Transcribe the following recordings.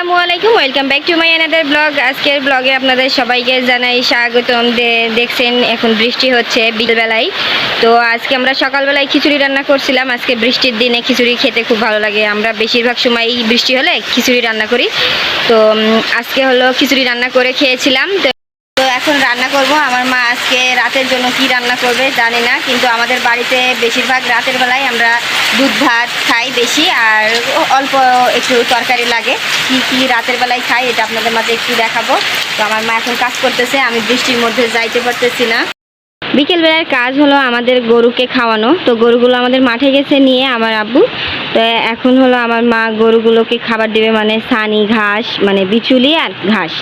আসসালামু আলাইকুম welcome back to my another blog আজকের ব্লগে আপনাদের সবাইকে জানাই স্বাগতম। দেখছেন, এখন বৃষ্টি হচ্ছে বিকেলবেলায়। তো আজকে আমরা সকালবেলায় খিচুড়ি রান্না করছিলাম। আজকে বৃষ্টির দিনে খিচুড়ি খেতে খুব ভালো লাগে। আমরা বেশিরভাগ সময় বৃষ্টি হলে খিচুড়ি রান্না করি। তো আজকে হলো খিচুড়ি রান্না করে খেয়েছিলাম। তো এখন রান্না করব। আমার মা আজকে রাতের জন্য কি রান্না করবে জানি না, কিন্তু আমাদের বাড়িতে বেশিরভাগ রাতের বেলায় আমরা দুধ ভাত খাই বেশি আর অল্প একটু তরকারি লাগে। কি কি রাতের বেলায় খাই এটা আপনাদের মাঝে একটু দেখাবো। তো আমার মা এখন কাজ করতেছে, আমি বৃষ্টির মধ্যে যাইতে পারতেছি না। বিকেলবেলার কাজ হলো আমাদের গরুকে খাওয়ানো। তো গরুগুলো আমাদের মাঠে গেছে নিয়ে আমার আব্বু। তো এখন হলো আমার মা গরুগুলোকে খাবার দিবে মানে সানি ঘাস মানে বিচুলি আর ঘাস।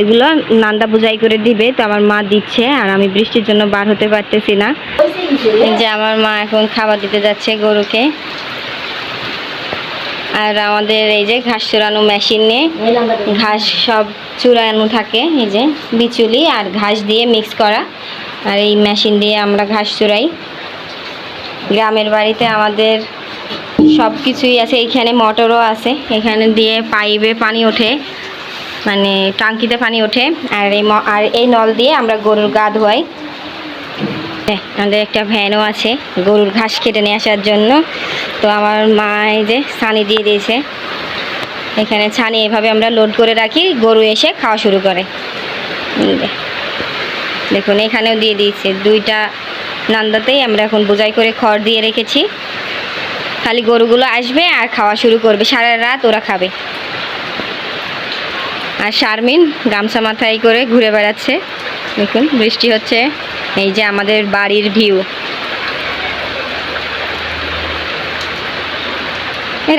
এগুলো নান্দা বুঝাই করে দিবে। তো আমার মা দিচ্ছে আর আমি বৃষ্টির জন্য বার হতে পারতেছি না। যে আমার মা এখন খাবার দিতে যাচ্ছে গরুকে। আর আমাদের এই যে ঘাস চুরানো মেশিন নিয়ে ঘাস সব চুরানো থাকে, এই যে বিচুলি আর ঘাস দিয়ে মিক্স করা। আর এই মেশিন দিয়ে আমরা ঘাস চুরাই। গ্রামের বাড়িতে আমাদের সব কিছুই আছে এখানে মোটরও আছে। এখানে দিয়ে পাইপে পানি ওঠে মানে টাঙ্কিতে পানি ওঠে। আর এই আর এই নল দিয়ে আমরা গরুর গা ধোয়াই। হ্যাঁ, আমাদের একটা ভ্যানও আছে গরুর ঘাস কেটে নিয়ে আসার জন্য। তো আমার মা এই যে ছানি দিয়ে দিয়েছে। এখানে ছানি এভাবে আমরা লোড করে রাখি গরু এসে খাওয়া শুরু করে। দেখুন, এখানেও দিয়ে দিয়েছে। দুইটা নান্দাতেই আমরা এখন বোঝাই করে খড় দিয়ে রেখেছি। খালি গরুগুলো আসবে আর খাওয়া শুরু করবে। সারা রাত ওরা খাবে। আর শারমিন গামছা মাথায় করে ঘুরে বেড়াচ্ছে। দেখুন, বৃষ্টি হচ্ছে। এই যে আমাদের বাড়ির ভিউ।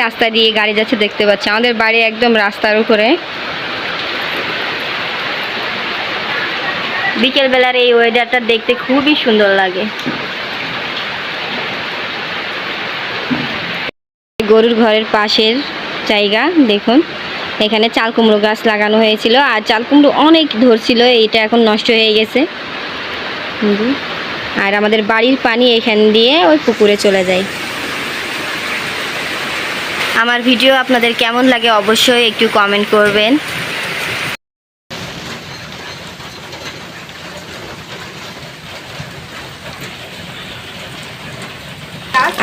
রাস্তা দিয়ে গাড়ি যাচ্ছে, দেখতে পাচ্ছি। আমাদের বাড়ি একদম রাস্তার উপরে। বিকেলবেলার এই ওয়েদারটা দেখতে খুবই সুন্দর লাগে। গরুর ঘরের পাশের জায়গা, দেখুন। এখানে চাল কুমড়ো গাছ লাগানো হয়েছিল, আর চাল কুমড়ো অনেক ধরছিল, এইটা এখন নষ্ট হয়ে গেছে। আর আমাদের বাড়ির পানি এখান দিয়ে ওই পুকুরে চলে যায়। আমার ভিডিও আপনাদের কেমন লাগে অবশ্যই একটু কমেন্ট করবেন।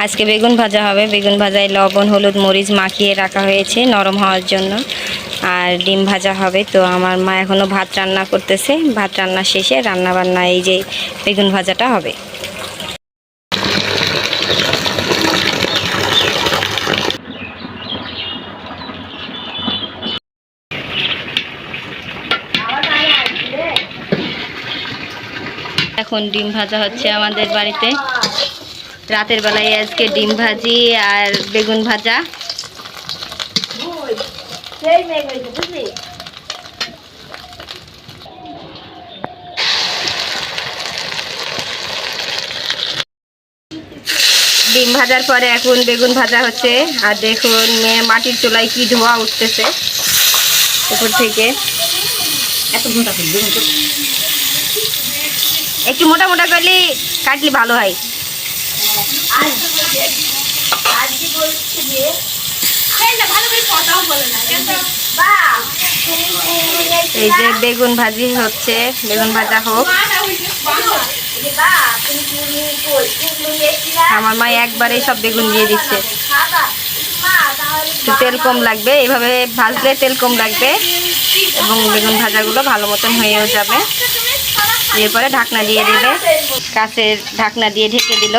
আজকে বেগুন ভাজা হবে। বেগুন ভাজায় লবণ, হলুদ, মরিচ মাখিয়ে রাখা হয়েছে নরম হওয়ার জন্য। আর ডিম ভাজা হবে। তো আমার মা এখনও ভাত রান্না করতেছে। ভাত রান্না শেষে রান্না বান্না এই যে বেগুন ভাজাটা হবে। এখন ডিম ভাজা হচ্ছে আমাদের বাড়িতে। রাতের বেলায় আজকে ডিম ভাজি আর বেগুন ভাজা। ডিম ভাজার পরে এখন বেগুন ভাজা হচ্ছে। আর দেখুন মেয়ে মাটির চুলায় কি ধোয়া উঠতেছে উপর থেকে। একটু মোটা মোটা করলে কাটলে ভালো হয়। এই যে বেগুন ভাজি হচ্ছে, বেগুন ভাজা হোক। আমার মা একবারে সব বেগুন দিয়ে দিচ্ছে। তেল কম লাগবে এইভাবে ভাজলে তেল কম লাগবে এবং বেগুন ভাজাগুলো ভালো মতন হয়েও যাবে। এরপরে ঢাকনা দিয়ে দেবে। কাছের ঢাকনা দিয়ে ঢেকে দিল।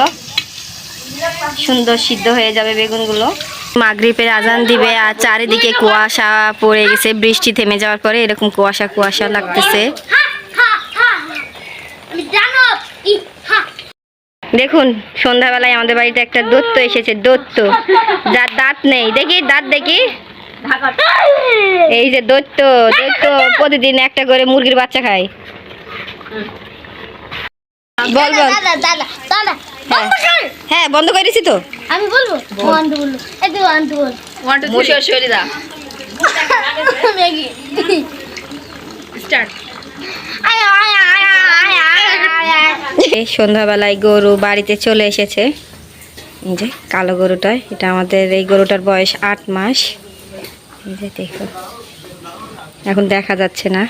সুন্দর সিদ্ধ হয়ে যাবে বেগুনগুলো। মাগরিপের আজান দিবে আর চারিদিকে কুয়াশা পড়ে গেছে, বৃষ্টি থেমে যাওয়ার পরে এরকম কুয়াশা কুয়াশা লাগতেছে। দেখুন, সন্ধ্যাবেলায় আমাদের বাড়িতে একটা দত্ত এসেছে, দত্ত। যার দাঁত নেই। দেখি, দাঁত দেখি। এই যে দৈত্য দৈত্য প্রতিদিন একটা করে মুরগির বাচ্চা খায়। বল বল। হ্যাঁ। হ্যাঁ বন্ধ করে দিছি তো। আমি বলব? ওয়ান টু বলব এই তুই ওয়ান টু বল। ম্যাগি। আয়া আয়া আয়া আয়া আয়া আয়া এই সন্ধ্যাবেলায় গরু বাড়িতে চলে এসেছে। এই যে কালো গরুটা এটা আমাদের এই গরুটার বয়স আট মাস। এই যে দেখো। এখন দেখা যাচ্ছে না।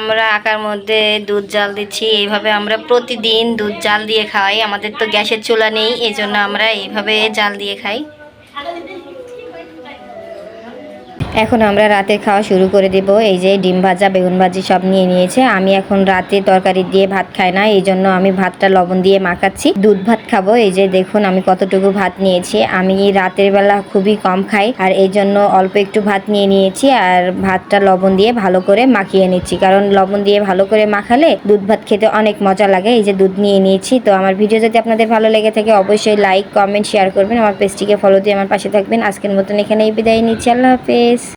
আমরা আকার মধ্যে দুধ জাল দিচ্ছি, এইভাবে আমরা প্রতিদিন দুধ জাল দিয়ে খাই। আমাদের তো গ্যাসের চুলা নেই এই আমরা এইভাবে জাল দিয়ে খাই। এখন আমরা রাতে খাওয়া শুরু করে দেব। এই যে ডিম ভাজা, বেগুন ভাজি সব নিয়ে নিয়েছে। আমি এখন রাতে তরকারি দিয়ে ভাত খাই না, এই জন্য আমি ভাতটা লবণ দিয়ে মাখাচ্ছি। দুধ ভাত খাব। এই যে দেখুন আমি কতটুকু ভাত নিয়েছি। আমি রাতের বেলা খুবই কম খাই আর এই জন্য অল্প একটু ভাত নিয়ে নিয়েছি আর ভাতটা লবণ দিয়ে ভালো করে মাখিয়ে নিচ্ছি। কারণ লবণ দিয়ে ভালো করে মাখালে দুধ ভাত খেতে অনেক মজা লাগে। এই যে দুধ নিয়ে নিয়েছি। তো আমার ভিডিও যদি আপনাদের ভালো লেগে থাকে অবশ্যই লাইক, কমেন্ট, শেয়ার করবেন। আমার পেজটিকে ফলো দিয়ে আমার পাশে থাকবেন। আজকের মতন এখানেই বিদায় নিচ্ছি। আল্লাহ হাফেজ।